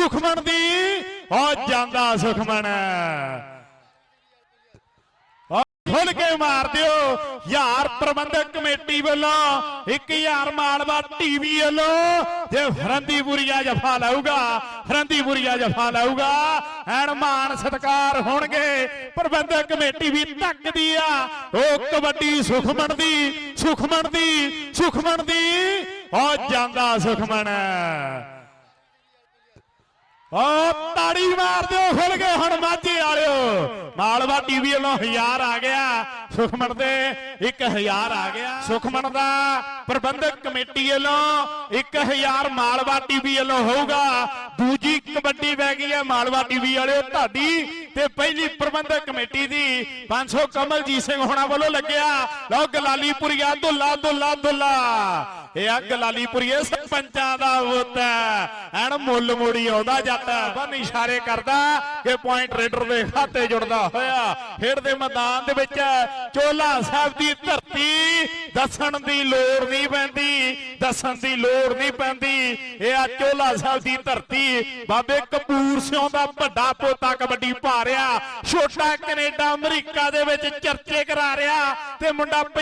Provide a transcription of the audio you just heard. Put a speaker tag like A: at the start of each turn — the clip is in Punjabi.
A: ਸੁਖਮਨ ਦੀ? ਉਹ ਜਾਂਦਾ ਸੁਖਮਨ। ਖੁੱਲ ਕੇ ਮਾਰ ਦਿਓ। ਯਾਰ ਪ੍ਰਬੰਧਕ ਕਮੇਟੀ ਵੱਲੋਂ 1000 ਮਾਲਵਾ ਟੀਵੀ ਵੱਲੋਂ ਜੇ ਫਰੰਦੀਪੁਰੀਆ ਜਫਾ ਲਾਊਗਾ। ਫਰੰਦੀਪੁਰੀਆ ਜਫਾ ਲਾਊਗਾ। ਐਨ ਮਾਨ ਸਤਕਾਰ ਹੋਣਗੇ। ਪ੍ਰਬੰਧਕ ਕਮੇਟੀ ਵੀ ਧੱਕਦੀ ਆ। ਉਹ ਕਬੱਡੀ ਸੁਖਮਣ ਦੀ ਸੁਖਮਣ ਦੀ ਸੁਖਮਣ ਦੀ। ਉਹ ਜਾਂਦਾ ਸੁਖਮਣ ਓ ਤਾੜੀ ਮਾਰ ਦਿਓ ਖੁੱਲ ਗਏ ਹੁਣ ਮਾਝੇ ਵਾਲਿਓ। ਮਾਲਵਾ ਟੀਵੀ ਵੱਲੋਂ ਹਜ਼ਾਰ ਆ ਗਿਆ, ਸੁਖਮਨ ਦੇ 1000 ਆ ਗਿਆ। ਸੁਖਮਨ ਦਾ ਪ੍ਰਬੰਧਕ ਕਮੇਟੀ ਵੱਲੋਂ 1000 ਮਾਲਵਾ ਟੀਵੀ ਵੱਲੋਂ ਹੋਊਗਾ। ਦੂਜੀ ਕਬੱਡੀ ਵਹਿ ਗਈ ਹੈ ਮਾਲਵਾ ਟੀਵੀ ਵਾਲਿਓ, ਤੁਹਾਡੀ ਤੇ ਪਹਿਲੀ ਪ੍ਰਬੰਧਕ ਕਮੇਟੀ ਦੀ। 500 ਕਮਲਜੀਤ ਸਿੰਘ ਹੋਣਾ ਵੱਲੋਂ ਲੱਗਿਆ। ਲਓ ਗਲਾਲੀਪੁਰੀਆ ਦੁੱਲਾ ਦੁੱਲਾ ਦੁੱਲਾ ਇਹ ਆ ਗਲਾਲੀਪੁਰੀਏ ਸਰਪੰਚਾਂ ਦਾ ਪੁੱਤ ਹੈ। ਮੁੱਲ ਮੋੜੀ ਆਉਂਦਾ ਜੱਟ। ਬੰਨ ਇਸ਼ਾਰੇ ਕਰਦਾ ਕਿ ਪੁਆਇੰਟ ਰੇਡਰ ਦੇ ਖਾਤੇ ਜੁੜਦਾ ਹੋਇਆ। ਖੇਡ ਦੇ ਮੈਦਾਨ ਦੇ ਵਿੱਚ ਚੋਲਾ ਸਾਹਿਬ ਦੀ ਧਰਤੀ ਦੱਸਣ ਦੀ ਲੋੜ ਨਹੀਂ ਪੈਂਦੀ। ਦੱਸਣ ਦੀ ਲੋੜ ਨਹੀਂ ਪੈਂਦੀ। ਇਹ ਆ ਚੋਲਾ ਸਾਹਿਬ ਦੀ ਧਰਤੀ। ਬਾਬੇ ਕਪੂਰ ਸਿਉਂ ਦਾ ਵੱਡਾ ਪੋਤਾ ਕਬੱਡੀ ਪਾ ਰਿਹਾ। ਛੋਟਾ ਕੈਨੇਡਾ ਅਮਰੀਕਾ ਦੇ ਵਿੱਚ ਚਰਚੇ ਕਰਾ ਰਿਹਾ ਤੇ ਮੁੰਡਾ ਪੰਜਾਬ